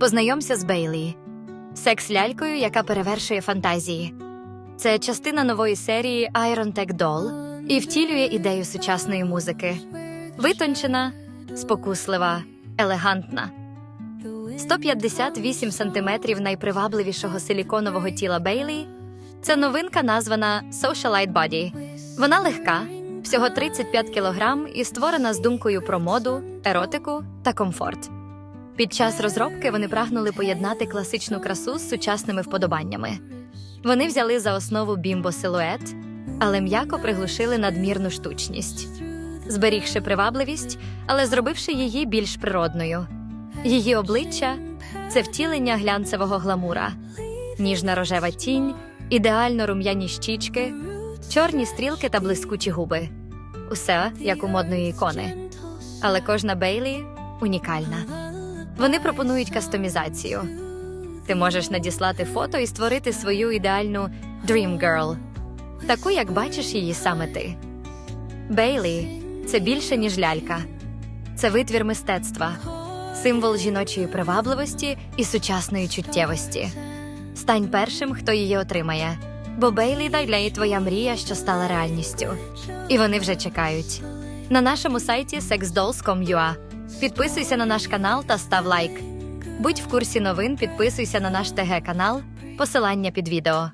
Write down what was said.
Познайомся з Бейлі, секс-лялькою, яка перевершує фантазії. Це частина нової серії Iron Tech Doll і втілює ідею сучасної музики. Витончена, спокуслива, елегантна. 158 сантиметрів найпривабливішого силіконового тіла Бейлі. Це новинка, названа Socialite Body. Вона легка, всього 35 кілограм і створена з думкою про моду, еротику та комфорт. Під час розробки вони прагнули поєднати класичну красу з сучасними вподобаннями. Вони взяли за основу бімбо-силует, але м'яко приглушили надмірну штучність, зберігши привабливість, але зробивши її більш природною. Її обличчя це втілення глянцевого гламура, ніжна рожева тінь, ідеально рум'яні щічки, чорні стрілки та блискучі губи. Усе як у модної ікони. Але кожна Бейлі унікальна. Вони пропонують кастомізацію. Ти можеш надіслати фото і створити свою ідеальну Dream Girl, таку, як бачиш її саме ти. Бейлі це більше, ніж лялька. Це витвір мистецтва, символ жіночої привабливості і сучасної чуттєвості. Стань першим, хто її отримає. Бо Бейлі Дайлей твоя мрія, що стала реальністю. І вони вже чекають. На нашому сайті sexdolls.com.ua Підписуйся на наш канал та став лайк. Будь в курсі новин, підписуйся на наш ТГ канал, посилання під відео.